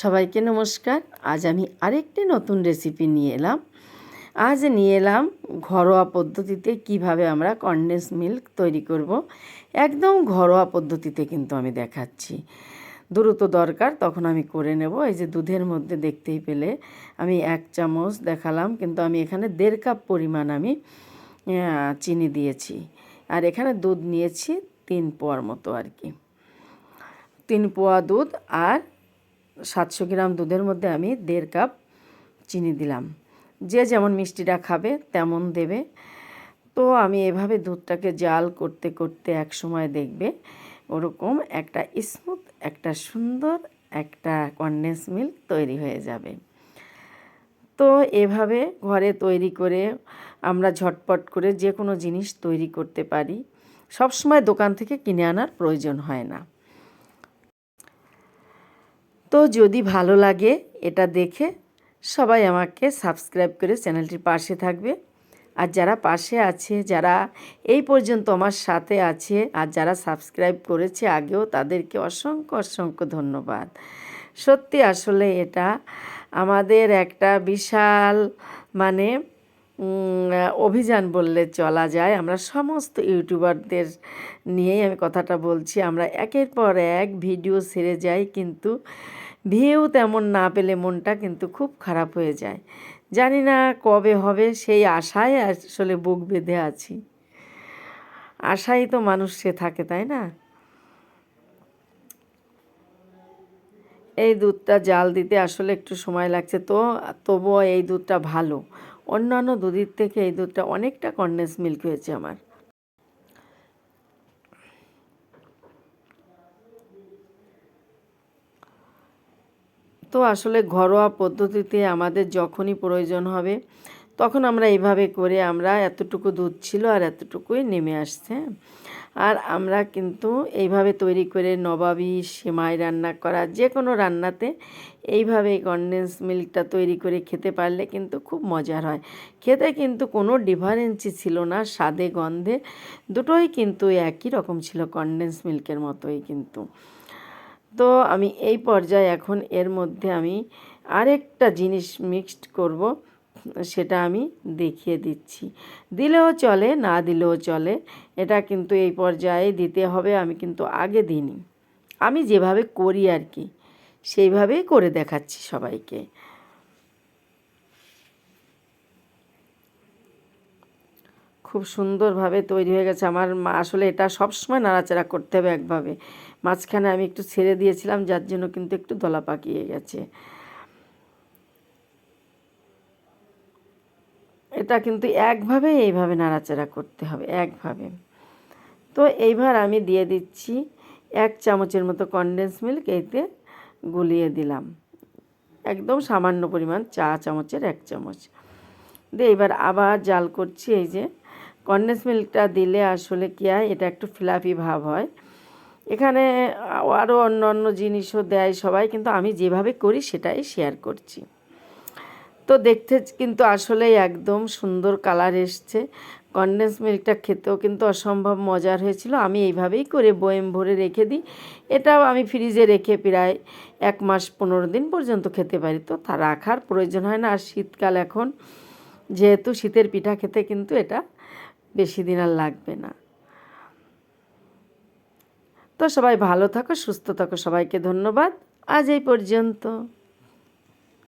সবাইকে নমস্কার। আজ আমি আরেকটি নতুন রেসিপি নিয়ে এলাম। আজ নিয়ে এলাম ঘরোয়া পদ্ধতিতে কীভাবে আমরা কন্ডেন্স মিল্ক তৈরি করব। একদম ঘরোয়া পদ্ধতিতে কিন্তু আমি দেখাচ্ছি। দ্রুত দরকার, তখন আমি করে নেব। এই যে দুধের মধ্যে দেখতেই পেলে, আমি এক চামচ দেখালাম, কিন্তু আমি এখানে দেড় কাপ পরিমাণ আমি চিনি দিয়েছি। আর এখানে দুধ নিয়েছি তিন পোয়ার মতো আর কি। তিন পোয়া দুধ আর সাতশো গ্রাম দুধের মধ্যে আমি দেড় কাপ চিনি দিলাম। যে যেমন মিষ্টিটা খাবে তেমন দেবে। তো আমি এভাবে দুধটাকে জাল করতে করতে এক সময় দেখবে ওরকম একটা স্মুথ, একটা সুন্দর, একটা কন্ডেন্স মিল্ক তৈরি হয়ে যাবে। তো এভাবে ঘরে তৈরি করে আমরা ঝটপট করে যে কোনো জিনিস তৈরি করতে পারি। সবসময় দোকান থেকে কিনে আনার প্রয়োজন হয় না। তো যদি ভালো লাগে এটা দেখে সবাই আমাকে সাবস্ক্রাইব করে চ্যানেলটির পাশে থাকবে। আর যারা পাশে আছে, যারা এই পর্যন্ত আমার সাথে আছে আর যারা সাবস্ক্রাইব করেছে আগেও, তাদেরকে অসংখ্য অসংখ্য ধন্যবাদ। সত্যি আসলে এটা আমাদের একটা বিশাল মানে অভিযান বললে চলা যায়। আমরা সমস্ত ইউটিউবারদের নিয়েই আমি কথাটা বলছি। আমরা একের পর এক ভিডিও ছেড়ে যাই, কিন্তু ভিউ তেমন না পেলে মনটা কিন্তু খুব খারাপ হয়ে যায়। জানি না কবে হবে সেই আশায় আসলে বুক বেঁধে আছি। আশাই তো মানুষ সে থাকে, তাই না? এই দুধটা জাল দিতে আসলে একটু সময় লাগছে তো, তবুও এই দুধটা ভালো। অন্যান্য দুধের থেকে এই দুধটা অনেকটা কন্ডেন্স মিল্ক হয়েছে আমার। তো আসলে ঘরোয়া পদ্ধতিতে আমাদের যখনই প্রয়োজন হবে, তখন আমরা এইভাবে করে আমরা এতটুকু দুধ ছিল আর এতটুকুই নেমে আসছে। আর আমরা কিন্তু এইভাবে তৈরি করে নবাবি সেমাই রান্না করা যে কোনো রান্নাতে এইভাবে কনডেন্স মিল্কটা তৈরি করে খেতে পারলে কিন্তু খুব মজার হয়। খেতে কিন্তু কোনো ডিফারেন্সই ছিল না, স্বাদে গন্ধে, দুটোই কিন্তু একই রকম ছিল কনডেন্স মিল্কের মতোই কিন্তু। তো আমি এই পর্যায়ে এখন এর মধ্যে আমি আরেকটা জিনিস মিক্সড করব, সেটা আমি দেখিয়ে দিচ্ছি। দিলেও চলে, না দিলেও চলে, এটা কিন্তু এই পর্যায়ে দিতে হবে, আমি কিন্তু আগে দিইনি। আমি যেভাবে করি আর কি, সেইভাবেই করে দেখাচ্ছি সবাইকে। খুব সুন্দরভাবে তৈরি হয়ে গেছে। আমার মা আসলে এটা সবসময় নাড়াচাড়া করতে হবে একভাবে। মাঝখানে আমি একটু ছেড়ে দিয়েছিলাম, যার জন্য কিন্তু একটু দলা পাকিয়ে গেছে। এটা কিন্তু একভাবে এইভাবে নাড়াচাড়া করতে হবে, একভাবে। তো এইবার আমি দিয়ে দিচ্ছি এক চামচের মতো কনডেন্স মিল্ক এইতে গুলিয়ে দিলাম। একদম সামান্য পরিমাণ চা চামচের এক চামচ। দিয়ে এবার আবার জাল করছি, এই যে কনডেন্স মিল্কটা দিলে আসলে কী হয়, এটা একটু ফিলাপি ভাব হয়। এখানে আরও অন্য অন্য জিনিসও দেয় সবাই, কিন্তু আমি যেভাবে করি সেটাই শেয়ার করছি। তো দেখতে কিন্তু আসলেই একদম সুন্দর কালার এসছে। কনডেন্স মিল্কটা খেতেও কিন্তু অসম্ভব মজার হয়েছিল। আমি এইভাবেই করে বয়েম ভরে রেখে দিই। এটাও আমি ফ্রিজে রেখে প্রায় এক মাস পনেরো দিন পর্যন্ত খেতে পারি। তো তা রাখার প্রয়োজন হয় না। আর শীতকাল এখন, যেহেতু শীতের পিঠা খেতে কিন্তু এটা বেশি দিন আর লাগবে না। তো সবাই ভালো থাকো, সুস্থ থাকো, সবাইকে ধন্যবাদ। আজ এই পর্যন্ত।